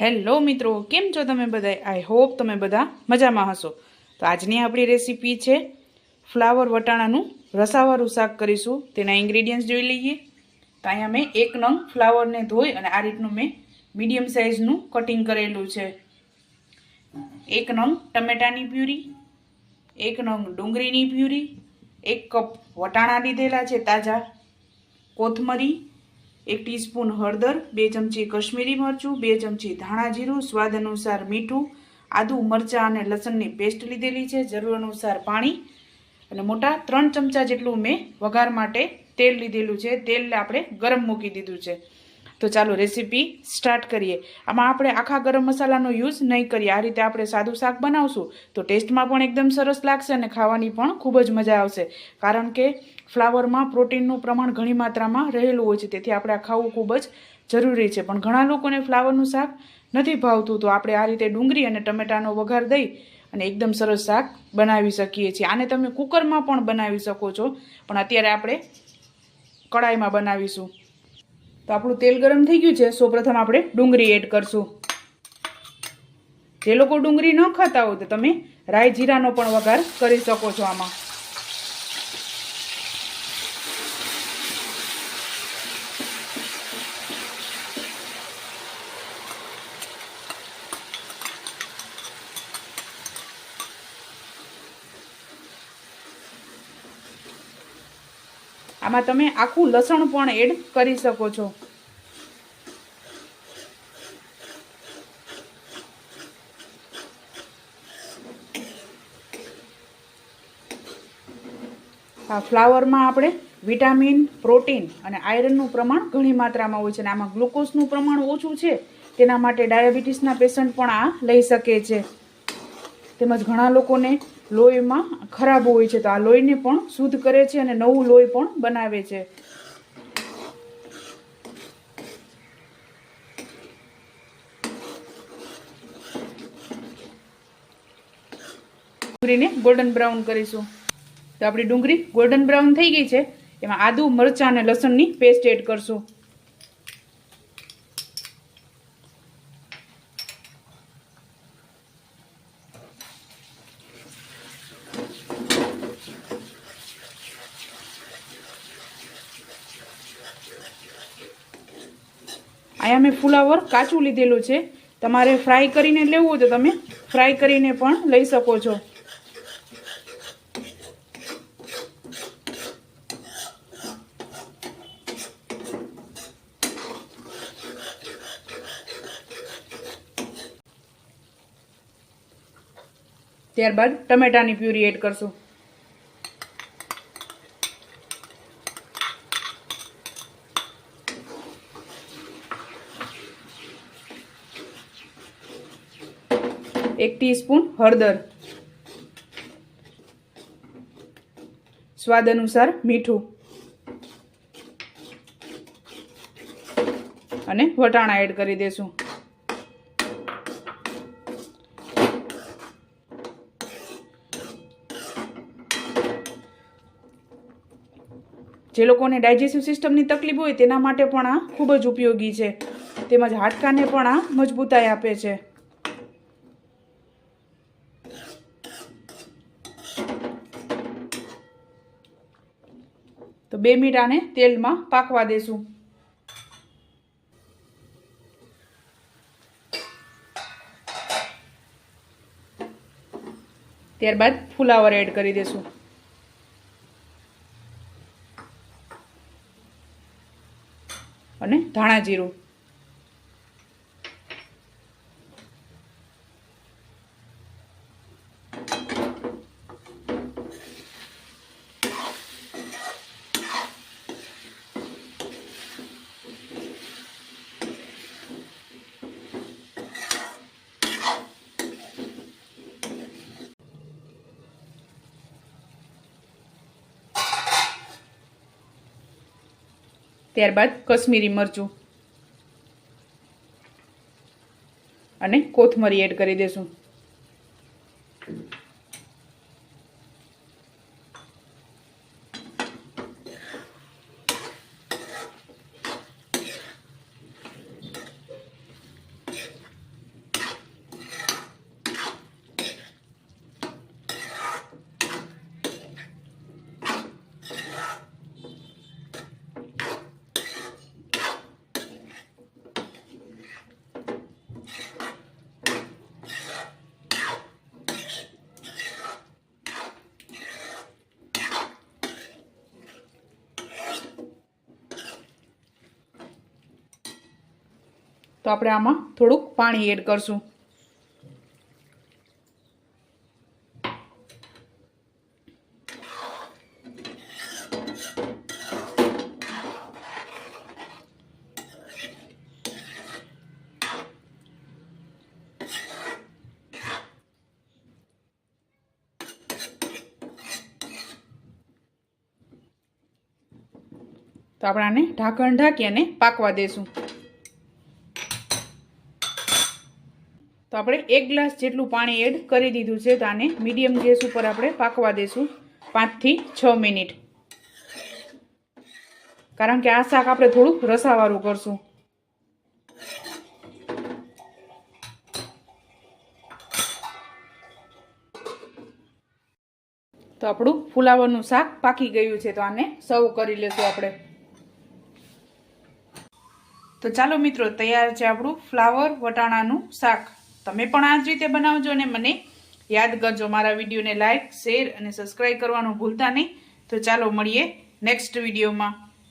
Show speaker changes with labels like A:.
A: Hello મિત્રો, કેમ છો તમે બધા? આઈ હોપ તમે બધા મજામાં હશો. તો આજની આપણી રેસીપી છે ફ્લાવર વટાણાનું રસાવાળું શાક કરીશું. તેના ઇન્ગ્રીડિયન્ટ્સ જોઈ લઈએ. તો અહીંયા મેં એક નંગ ફ્લાવરને ધોઈ અને આ રીતનું મેં મીડિયમ સાઇઝનું કટિંગ કરેલું છે. એક નંગ ટમેટાની પ્યુરી, એક નંગ ડુંગળીની પ્યુરી, એક કપ વટાણા લીધેલા છે તાજા. કોથમરી એક ટીસ્પૂન હળદર, બે ચમચી કશ્મીરી મરચું, બે ચમચી ધાણા જીરું, સ્વાદ અનુસાર મીઠું, આદુ, મરચાં અને લસણની પેસ્ટ લીધેલી છે. જરૂર અનુસાર પાણી અને મોટા ત્રણ ચમચા જેટલું મેં વઘાર માટે તેલ લીધેલું છે. તેલ આપણે ગરમ મૂકી દીધું છે. તો ચાલો રેસીપી સ્ટાર્ટ કરીએ. આમાં આપણે આખા ગરમ મસાલાનો યુઝ નહીં કરીએ. આ રીતે આપણે સાદું શાક બનાવશું તો ટેસ્ટમાં પણ એકદમ સરસ લાગશે અને ખાવાની પણ ખૂબ જ મજા આવશે. કારણ કે ફ્લાવરમાં પ્રોટીનનું પ્રમાણ ઘણી માત્રામાં રહેલું હોય છે. તેથી આપણે આ ખાવું ખૂબ જ જરૂરી છે. પણ ઘણા લોકોને ફ્લાવરનું શાક નથી ભાવતું. તો આપણે આ રીતે ડુંગળી અને ટમેટાનો વઘાર દઈ અને એકદમ સરસ શાક બનાવી શકીએ છીએ. આને તમે કુકરમાં પણ બનાવી શકો છો. પણ અત્યારે આપણે કડાઈમાં બનાવીશું. તો આપણું તેલ ગરમ થઈ ગયું છે સૌપ્રથમ આપણે ડુંગળી એડ કરશું. જે લોકો ડુંગળી ન ખાતા હોય તો તમે રાઈ જીરાનો પણ વઘાર કરી શકો છો આમાં. આમાં તમે આખું લસણ પણ એડ કરી શકો છો. આ ફ્લાવરમાં આપણે વિટામિન, પ્રોટીન અને આયરનનું પ્રમાણ ઘણી માત્રામાં હોય છે અને આમાં ગ્લુકોઝનું પ્રમાણ ઓછું છે, તેના માટે ડાયાબિટીસના પેશન્ટ પણ આ લઈ શકે છે. તેમજ ઘણા લોકોને લોહીમાં ખરાબ હોય છે. તો આ લોહીને પણ શુદ્ધ કરે છે અને નવું લોહી પણ બનાવે છે. ડુંગળીને ગોલ્ડન બ્રાઉન કરીશું. તો આપણી ડુંગળી ગોલ્ડન બ્રાઉન થઈ ગઈ છે. એમાં આદુ, મરચાં અને લસણની પેસ્ટ એડ કરશું. અહીંયા મેં ફુલાવર કાચું લીધેલું છે. તમારે ફ્રાય કરીને લેવું હોય તો તમે ફ્રાય કરીને પણ લઈ શકો છો. ત્યારબાદ ટમેટાની પ્યુરી એડ કરશું. એક ટીસ્પૂન હળદર. સ્વાદ અનુસાર મીઠું. અને વટાણા એડ કરી દેશું. જે લોકોને ડાયજેસ્ટિવ સિસ્ટમની તકલીફ હોય તેના માટે પણ આ ખૂબ જ ઉપયોગી છે. તેમજ હાડકાને પણ આ મજબૂતાઈ આપે છે. તો બે મિનિટ આને તેલમાં પાકવા દેશું. ત્યારબાદ ફુલાવર એડ કરી દેશું. અને ધાણા જીરું. ત્યારબાદ કશ્મીરી મરચું. અને કોથમરી એડ કરી દેશું. તો આપણે આમાં થોડુંક પાણી એડ કરશું. તો આપણે આને ઢાંકણ ઢાંકી અને પાકવા દેશું. તો આપણે એક ગ્લાસ જેટલું પાણી એડ કરી દીધું છે તો આને મીડિયમ ગેસ ઉપર આપણે પાકવા દઈશું પાંચથી છ મિનિટ. કારણ કે આ શાક આપણે થોડુંક રસાવાળું કરશું. તો આપણું ફુલાવરનું શાક પાકી ગયું છે તો આને સર્વ કરી લેશું આપણે. તો ચાલો મિત્રો, તૈયાર છે આપણું ફ્લાવર વટાણાનું શાક. તમે પણ આ જ રીતે બનાવજો અને મને યાદ કરજો મારા વિડીયોને લાઇક શેર અને સબસ્ક્રાઈબ કરવાનું ભૂલતા નહીં. તો ચાલો મળીએ નેક્સ્ટ વિડીયોમાં.